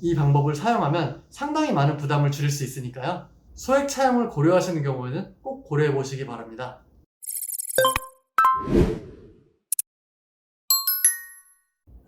이 방법을 사용하면 상당히 많은 부담을 줄일 수 있으니까요. 소액 차용을 고려하시는 경우에는 꼭 고려해 보시기 바랍니다.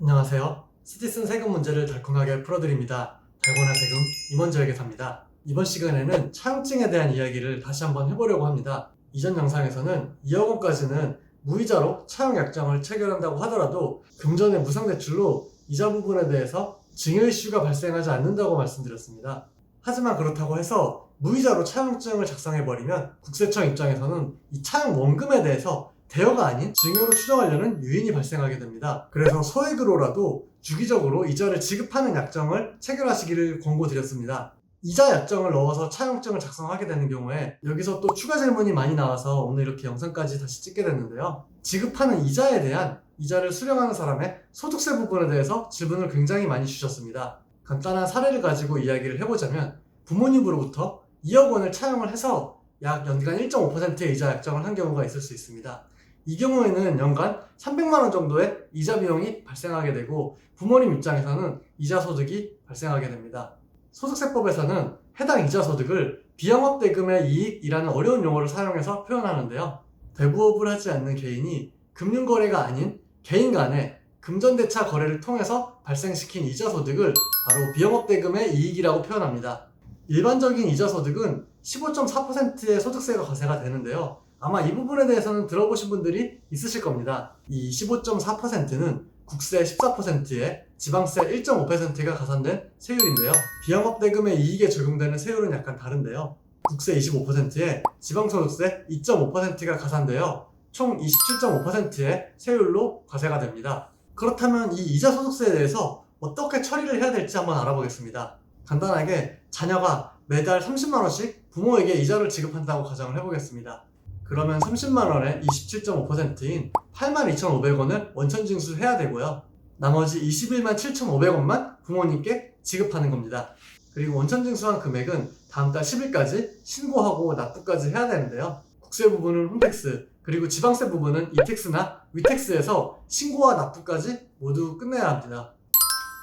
안녕하세요. 시티슨 세금 문제를 달콤하게 풀어드립니다. 달고나 세금 회계사입니다. 이번 시간에는 차용증에 대한 이야기를 다시 한번 해보려고 합니다. 이전 영상에서는 2억 원까지는 무이자로 차용 약정을 체결한다고 하더라도 금전의 무상 대출로 이자 부분에 대해서 증여 이슈가 발생하지 않는다고 말씀드렸습니다. 하지만 그렇다고 해서 무이자로 차용증을 작성해버리면 국세청 입장에서는 이 차용 원금에 대해서 대여가 아닌 증여로 추정하려는 유인이 발생하게 됩니다. 그래서 소액으로라도 주기적으로 이자를 지급하는 약정을 체결하시기를 권고드렸습니다. 이자 약정을 넣어서 차용증을 작성하게 되는 경우에 여기서 또 추가 질문이 많이 나와서 오늘 이렇게 영상까지 다시 찍게 됐는데요. 지급하는 이자에 대한 이자를 수령하는 사람의 소득세 부분에 대해서 질문을 굉장히 많이 주셨습니다. 간단한 사례를 가지고 이야기를 해보자면 부모님으로부터 2억 원을 차용을 해서 약 연간 1.5%의 이자 약정을 한 경우가 있을 수 있습니다. 이 경우에는 연간 300만 원 정도의 이자 비용이 발생하게 되고 부모님 입장에서는 이자 소득이 발생하게 됩니다. 소득세법에서는 해당 이자 소득을 비영업 대금의 이익이라는 어려운 용어를 사용해서 표현하는데요. 대부업을 하지 않는 개인이 금융거래가 아닌 개인 간의 금전대차 거래를 통해서 발생시킨 이자 소득을 바로 비영업 대금의 이익이라고 표현합니다. 일반적인 이자 소득은 15.4%의 소득세가 과세가 되는데요. 아마 이 부분에 대해서는 들어보신 분들이 있으실 겁니다. 이 15.4%는 국세 14%에 지방세 1.5%가 가산된 세율인데요. 비영업 대금의 이익에 적용되는 세율은 약간 다른데요. 국세 25%에 지방소득세 2.5%가 가산되어 총 27.5%의 세율로 과세가 됩니다. 그렇다면 이 이자 소득세에 대해서 어떻게 처리를 해야 될지 한번 알아보겠습니다. 간단하게 자녀가 매달 30만원씩 부모에게 이자를 지급한다고 가정을 해보겠습니다. 그러면 30만원에 27.5%인 82,500원을 원천 징수해야 되고요. 나머지 21만 7,500원만 부모님께 지급하는 겁니다. 그리고 원천 징수한 금액은 다음 달 10일까지 신고하고 납부까지 해야 되는데요. 국세 부분은 홈택스, 그리고 지방세 부분은 이택스나 위택스에서 신고와 납부까지 모두 끝내야 합니다.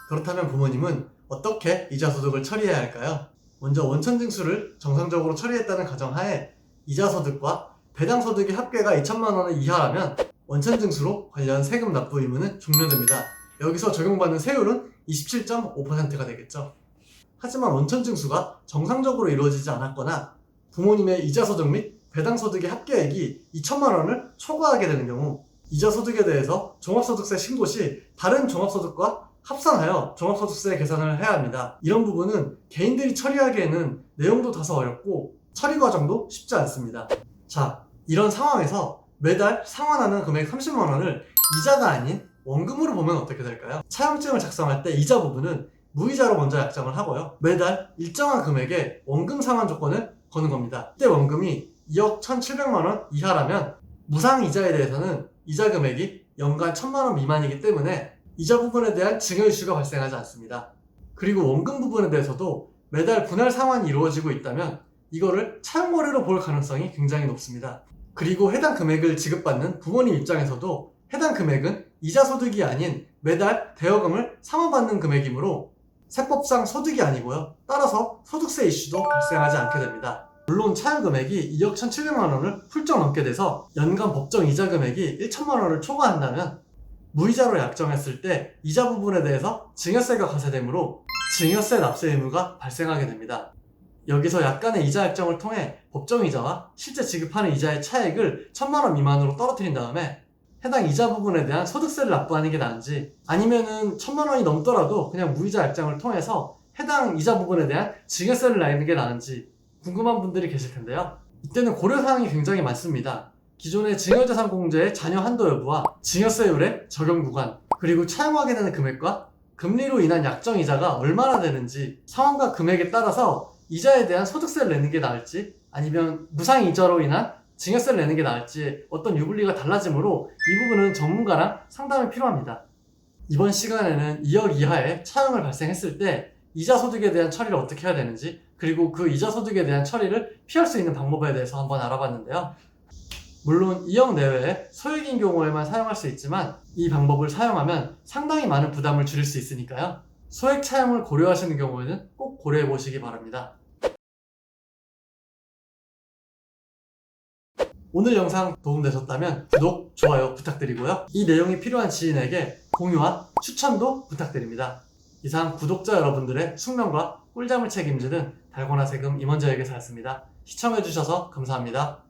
그렇다면 부모님은 어떻게 이자 소득을 처리해야 할까요? 먼저 원천 징수를 정상적으로 처리했다는 가정하에 이자 소득과 배당 소득의 합계가 2천만 원 이하라면 원천 징수로 관련 세금 납부 의무는 종료됩니다. 여기서 적용받는 세율은 27.5%가 되겠죠. 하지만 원천 징수가 정상적으로 이루어지지 않았거나 부모님의 이자 소득 및 배당 소득의 합계액이 2천만 원을 초과하게 되는 경우 이자 소득에 대해서 종합소득세 신고 시 다른 종합소득과 합산하여 종합소득세 계산을 해야 합니다. 이런 부분은 개인들이 처리하기에는 내용도 다소 어렵고 처리 과정도 쉽지 않습니다. 자, 이런 상황에서 매달 상환하는 금액 30만 원을 이자가 아닌 원금으로 보면 어떻게 될까요? 차용증을 작성할 때 이자 부분은 무이자로 먼저 약정을 하고요. 매달 일정한 금액의 원금 상환 조건을 거는 겁니다. 이때 원금이 2억 1,700만 원 이하라면 무상 이자에 대해서는 이자 금액이 연간 1,000만 원 미만이기 때문에 이자 부분에 대한 증여 이슈가 발생하지 않습니다. 그리고 원금 부분에 대해서도 매달 분할 상환이 이루어지고 있다면 이거를 차용거래로 볼 가능성이 굉장히 높습니다. 그리고 해당 금액을 지급받는 부모님 입장에서도 해당 금액은 이자 소득이 아닌 매달 대여금을 상환받는 금액이므로 세법상 소득이 아니고요. 따라서 소득세 이슈도 발생하지 않게 됩니다. 물론 차용 금액이 2억 1,700만 원을 훌쩍 넘게 돼서 연간 법정 이자 금액이 1천만 원을 초과한다면 무이자로 약정했을 때 이자 부분에 대해서 증여세가 과세되므로 증여세 납세 의무가 발생하게 됩니다. 여기서 약간의 이자 약정을 통해 법정 이자와 실제 지급하는 이자의 차액을 천만 원 미만으로 떨어뜨린 다음에 해당 이자 부분에 대한 소득세를 납부하는 게 나은지 아니면은 천만 원이 넘더라도 그냥 무이자 약정을 통해서 해당 이자 부분에 대한 증여세를 내는 게 나은지 궁금한 분들이 계실 텐데요. 이때는 고려사항이 굉장히 많습니다. 기존의 증여자산 공제의 잔여 한도 여부와 증여세율의 적용 구간, 그리고 차용하게 되는 금액과 금리로 인한 약정 이자가 얼마나 되는지 상황과 금액에 따라서 이자에 대한 소득세를 내는 게 나을지 아니면 무상 이자로 인한 증여세를 내는 게 나을지 어떤 유불리가 달라지므로 이 부분은 전문가랑 상담이 필요합니다. 이번 시간에는 2억 이하의 차용을 발생했을 때 이자 소득에 대한 처리를 어떻게 해야 되는지 그리고 그 이자 소득에 대한 처리를 피할 수 있는 방법에 대해서 한번 알아봤는데요. 물론 2억 내외의 소액인 경우에만 사용할 수 있지만 이 방법을 사용하면 상당히 많은 부담을 줄일 수 있으니까요. 소액 차용을 고려하시는 경우에는 꼭 고려해 보시기 바랍니다. 오늘 영상 도움되셨다면 구독, 좋아요 부탁드리고요. 이 내용이 필요한 지인에게 공유와 추천도 부탁드립니다. 이상 구독자 여러분들의 숙명과 꿀잠을 책임지는 달고나 세금 임원저에게서였습니다. 시청해주셔서 감사합니다.